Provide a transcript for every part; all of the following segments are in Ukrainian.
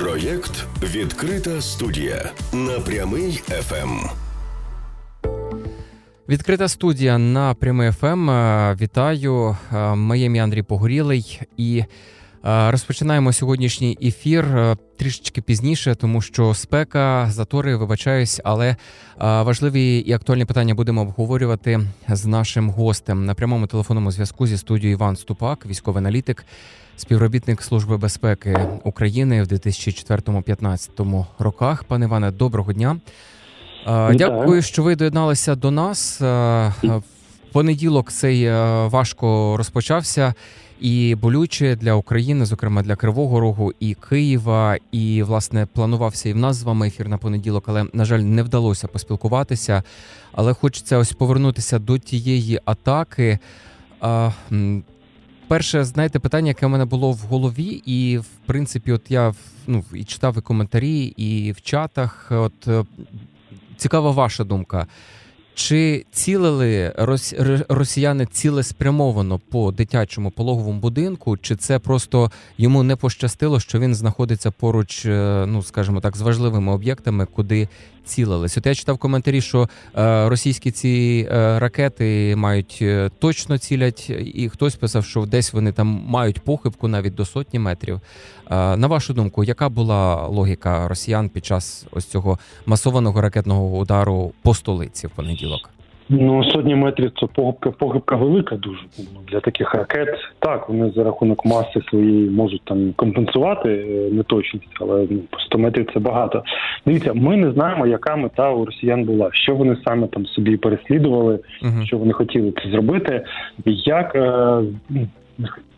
Проєкт Відкрита студія на прямий ФМ. Відкрита студія на прямий ФМ. Е, Вітаю. Е, Моє ім'я Андрій Погорілий і розпочинаємо сьогоднішній ефір е, трішечки пізніше, тому що спека, затори, вибачаюсь, але е, важливі і актуальні питання будемо обговорювати з нашим гостем на прямому телефонному зв'язку зі студією Іван Ступак, військовий аналітик, співробітник Служби безпеки України в 2004-2015 роках. Пане Іване, доброго дня. Е, Дякую, що ви доєдналися до нас. Понеділок цей е, важко розпочався і болюче для України, зокрема для Кривого Рогу і Києва. І власне планувався і в нас з вами ефір на понеділок, але на жаль, не вдалося поспілкуватися. Але хочеться ось повернутися до тієї атаки. Перше, знаєте, питання, яке в мене було в голові, і в принципі, от я ну, і читав і коментарі, і в чатах. От е, цікава ваша думка. Чи цілили рос- росіяни цілеспрямовано по дитячому пологовому будинку, чи це просто йому не пощастило, що він знаходиться поруч, е, ну скажімо так, з важливими об'єктами, куди цілились? От я читав коментарі, що е, російські ці е, ракети мають точно цілять, і хтось писав, що десь вони там мають похибку навіть до сотні метрів. На вашу думку, яка була логіка росіян під час ось цього масованого ракетного удару по столиці в понеділок? Ну, сотні метрів це похибка, похибка велика дуже ну, для таких ракет. Так, вони за рахунок маси своєї можуть там компенсувати е, неточність, але ну, по 100 метрів це багато. Дивіться, ми не знаємо, яка мета у росіян була, що вони саме там собі переслідували, Угу. що вони хотіли це зробити. Як е,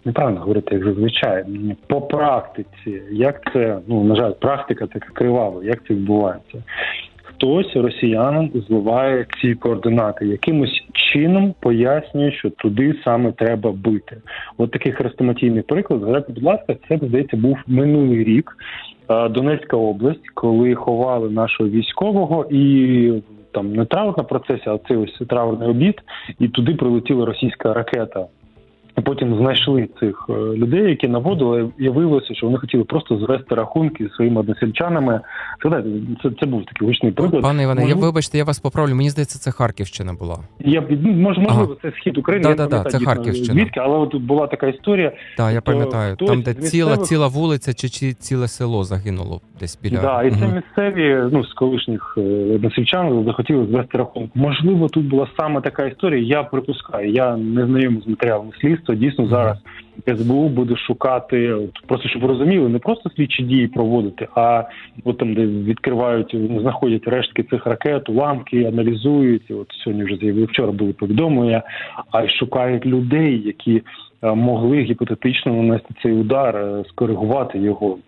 неправильно говорити, як зазвичай по практиці, як це ну на жаль, практика така кривава, як це відбувається. Хтось росіянам зливає ці координати, якимось чином пояснює, що туди саме треба бити. От такий хрестоматійний приклад. Згадайте, будь ласка, це здається був минулий рік. е, Донецька область, коли ховали нашого військового і там не траурна процесія, а це ось траурний обід, і туди прилетіла російська ракета. Потім знайшли цих е, людей, які наводили, і виявилося, що вони хотіли просто звести рахунки зі своїми односельчанами. Згадайте, це, це був такий гучний приклад. Пане Іване, я вибачте, я вас поправлю. Мені здається, це Харківщина була. я ну, мож, можливо, це схід України. я Да-да-да, це Харківщина. Звідки, але от була така історія. Так, я пам'ятаю. Там, де з ціла ціла вулиця чи, чи ціле село загинуло десь біля. Да, і це Мгм. місцеві, ну з колишніх е, односельчан захотіли звести рахунок. Можливо, тут була саме така історія. Я припускаю. Я не знайомий з матеріалами слідства. Дійсно, зараз СБУ буде шукати, просто щоб ви розуміли, не просто слідчі дії проводити, а от там, де відкривають, знаходять рештки цих ракет, уламки, аналізують. От сьогодні вже з'явили вчора були повідомлення, а й шукають людей, які е, могли гіпотетично нанести цей удар, е, скоригувати його.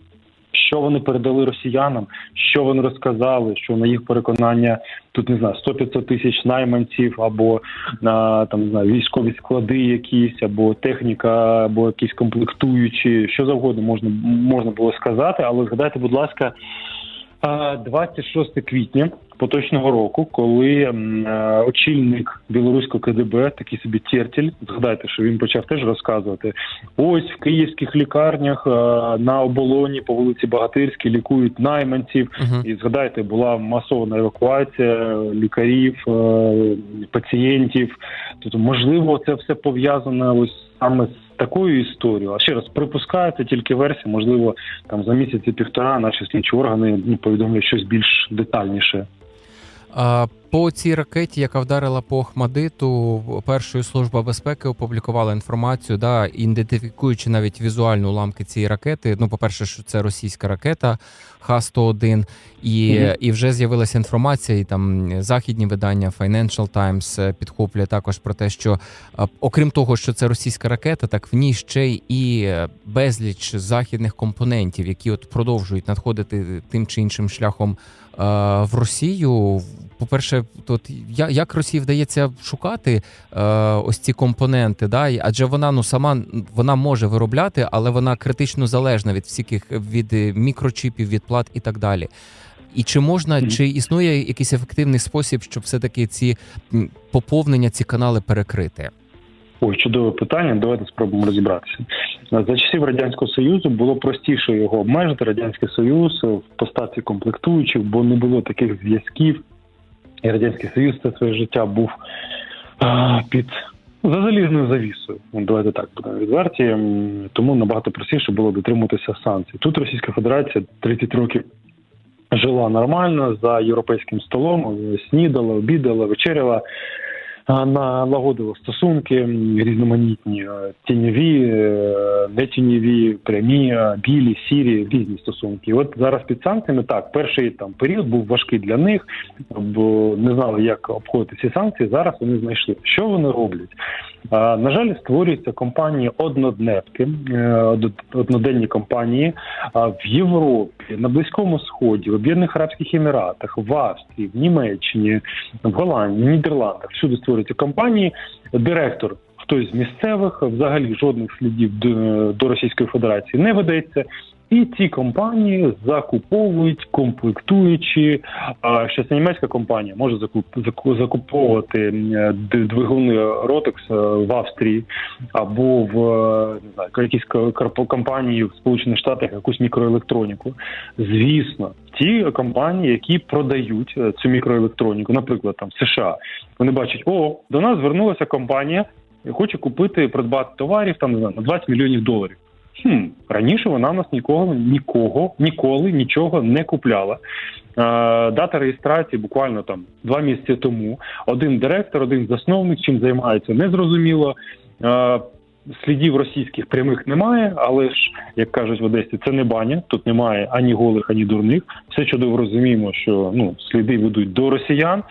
Що вони передали росіянам, що вони розказали, що на їх переконання тут не знаю 100-500 тисяч найманців, або на там не знаю військові склади, якісь, або техніка, або якісь комплектуючі, що завгодно можна можна було сказати. Але згадайте, будь ласка, 26 квітня поточного року, коли е, очільник білоруського КДБ, такий собі Тєртель, згадайте, що він почав теж розказувати. Ось в київських лікарнях е, на оболоні по вулиці Багатирській лікують найманців. Мгм. І згадайте, була масована евакуація лікарів, е, пацієнтів. Тобто, можливо, це все пов'язане ось саме з такою історією. А ще раз припускається тільки версія. Можливо, там за місяці півтора наші слідчі органи ну, повідомлять щось більш детальніше. По цій ракеті, яка вдарила по Охмадиту, Першої служба безпеки опублікувала інформацію, да, ідентифікуючи навіть візуально уламки цієї ракети. Ну, по-перше, що це російська ракета Х-101, і, Мгм. і вже з'явилася інформація, і там західні видання Financial Times е, підхоплює також про те, що окрім того, що це російська ракета, так в ній ще й і е, безліч західних компонентів, які от продовжують надходити тим чи іншим шляхом е, в Росію. По-перше, тут я- як Росії вдається шукати е, ось ці компоненти, да? адже вона ну сама вона може виробляти, але вона критично залежна від всіх від е, мікрочіпів, від плат і так далі. І чи можна, Мгм. чи існує якийсь ефективний спосіб, щоб все-таки ці поповнення, ці канали перекрити? Ой, чудове питання. Давайте спробуємо розібратися. За часів радянського союзу було простіше його обмежити радянський союз в поставці комплектуючих, бо не було таких зв'язків. І радянський союз це своє життя був а, під за залізною завісою. Ну, Давайте так будемо відверті. Тому набагато простіше було дотримуватися санкцій. Тут Російська Федерація 30 років жила нормально за європейським столом, снідала, обідала, вечеряла. А, Налагодила стосунки різноманітні, е, тіньові, е, не тіньові, прямі, е, білі, сірі, різні стосунки. І От зараз під санкціями так, перший там період був важкий для них, бо не знали, як обходити ці санкції. Зараз вони знайшли. Що вони роблять? На жаль, створюються компанії однодневки, одноденні компанії в Європі, на Близькому Сході, в Об'єднаних Арабських Еміратах, в Австрії, в Німеччині, в Голландії, в Нідерландах. Всюди створюються компанії. Директор хтось з місцевих, взагалі жодних слідів до, до Російської Федерації не ведеться. І ці компанії закуповують, ще це німецька компанія може закуп, закуповувати е, двигуни е, в Австрії або в е, не знаю, компанії в Сполучених Штатах якусь мікроелектроніку. Звісно, ті компанії, які продають е, цю мікроелектроніку, наприклад, там в США, вони бачать, о, до нас звернулася компанія, хоче купити придбати товарів там не знаю, на 20 мільйонів доларів. Хм, раніше вона в нас нікого, нікого, ніколи нічого не купляла. Е, дата реєстрації буквально там два місяці тому. Один директор, один засновник, чим займається, незрозуміло. Е, слідів російських прямих немає, але ж, як кажуть в Одесі, це не баня. Тут немає ані голих, ані дурних. Все чудово розуміємо, що ну сліди ведуть до росіян,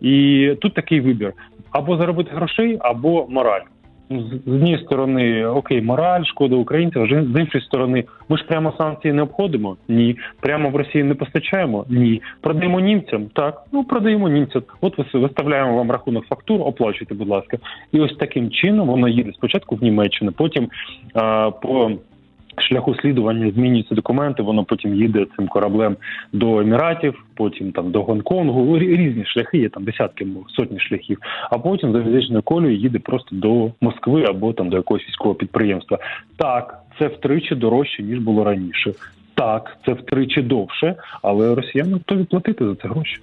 і тут такий вибір: або заробити грошей, або мораль. З однієї сторони, окей, мораль, шкода українців, а з іншої сторони, ми ж прямо санкції не обходимо? Ні. Прямо в Росію не постачаємо? Ні. Продаємо німцям? Так. Ну продаємо німцям. От вис- виставляємо вам рахунок фактур, оплачуйте, будь ласка. І ось таким чином воно їде спочатку в Німеччину, потім а, по. Шляху слідування змінюються документи, воно потім їде цим кораблем до Еміратів, потім там до Гонконгу. Різні шляхи, є там десятки, сотні шляхів. А потім за залізничною колею їде просто до Москви або там до якогось військового підприємства. Так, це втричі дорожче ніж було раніше. Так, це втричі довше, але росіяни готові платити за це гроші.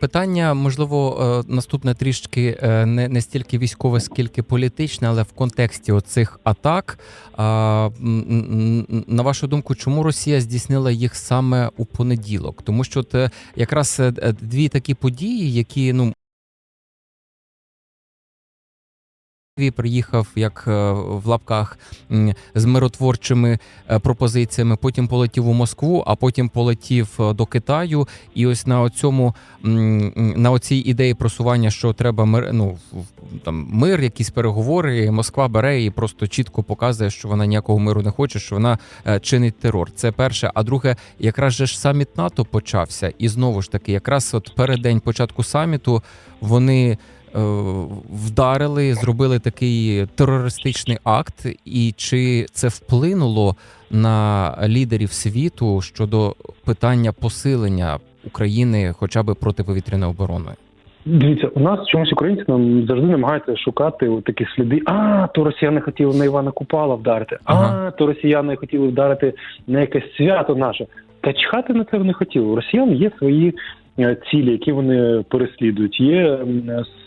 Питання, можливо, е, наступне трішки е, не, не стільки військове, скільки політичне, але в контексті оцих атак. На вашу думку, чому Росія здійснила їх саме у понеділок? Тому що от, е, якраз е, дві такі події, які ну. Приїхав як е, в лапках з миротворчими е, пропозиціями. Потім полетів у Москву, а потім полетів е, до Китаю. І ось на цьому на оцій ідеї просування, що треба мир, ну там мир, якісь переговори. Москва бере і просто чітко показує, що вона ніякого миру не хоче, що вона чинить терор. Це перше. А друге, якраз же ж саміт НАТО почався, і знову ж таки, якраз от перед день початку саміту вони. Е, Вдарили, зробили такий терористичний акт, і чи це вплинуло на лідерів світу щодо питання посилення України, хоча б протиповітряною обороною? Дивіться, у нас чомусь українці нам завжди намагаються шукати такі сліди. А то росіяни хотіли на Івана Купала вдарити. А то росіяни хотіли вдарити на якесь свято наше. Та чхати на це вони хотіли. У росіян є свої цілі, які вони переслідують. Є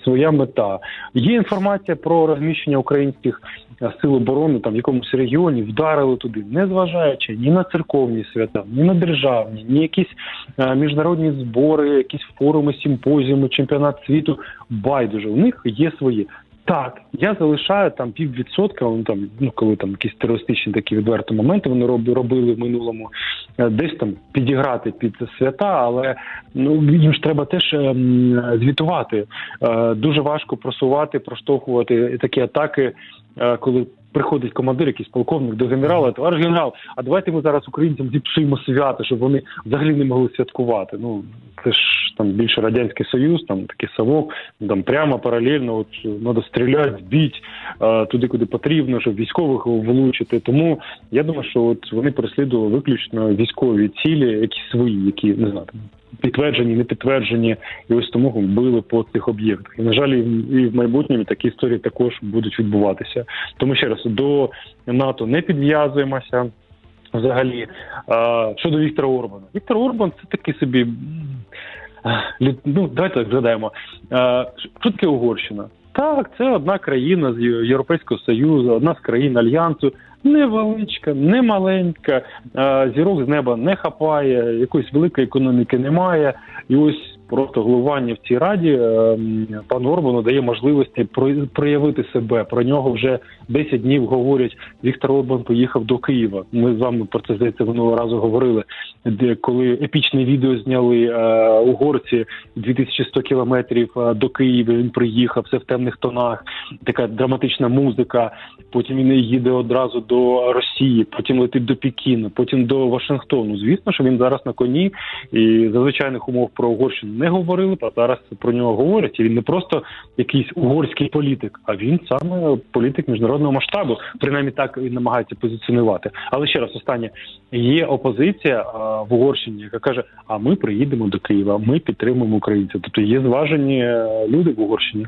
своя мета. Є інформація про розміщення українських е, сил оборони там в якомусь регіоні, вдарили туди, не зважаючи ні на церковні свята, ні на державні, ні якісь е, міжнародні збори, якісь форуми, симпозіуми, чемпіонат світу. Байдуже, у них є свої. Так, я залишаю там піввідсотка. ну, там, ну коли там якісь терористичні такі відверті моменти вони роб- робили в минулому, е, десь там підіграти під свята, але ну їм ж треба теж ем, звітувати. Е, Дуже важко просувати, проштовхувати такі атаки, е, коли. Приходить командир, якийсь полковник до генерала, товариш генерал, а давайте ми зараз українцям зіпсуємо свято, щоб вони взагалі не могли святкувати. Ну це ж там більше радянський союз, там такий совок, там прямо паралельно, от треба стріляти, біть е, туди, куди потрібно, щоб військових влучити. Тому я думаю, що от вони переслідували виключно військові цілі, якісь свої, які не знаю, підтверджені, не підтверджені, і ось тому били по цих об'єктах. І на жаль, і в- майбутньому такі історії також будуть відбуватися. Тому ще раз до НАТО не підв'язуємося. Взагалі, щодо Віктора Орбана, Віктор Орбан це такий собі. Ну, давайте так згадаємо. Що таке Угорщина? Так, це одна країна з Європейського Союзу, одна з країн Альянсу. Невеличка, не маленька, зірок з неба не хапає, якоїсь великої економіки немає. І ось просто головування в цій раді е, м, пану Орбану дає можливості про- проявити себе. Про нього вже 10 днів говорять. Віктор Орбан поїхав до Києва. Ми з вами про це здається минулого разу говорили. Де коли епічне відео зняли е, угорці 2100 кілометрів е, до Києва. Він приїхав, все в темних тонах, така драматична музика. Потім він їде одразу до Росії, потім летить до Пекіна, потім до Вашингтону. Звісно, що він зараз на коні, і за звичайних умов про Угорщину не говорили, а зараз про нього говорять. І він не просто якийсь угорський політик, а він саме політик міжнародного масштабу. Принаймні так і намагається позиціонувати. Але ще раз останнє є опозиція а, в Угорщині, яка каже: А ми приїдемо до Києва, ми підтримуємо українців. Тобто є зважені е, люди в Угорщині.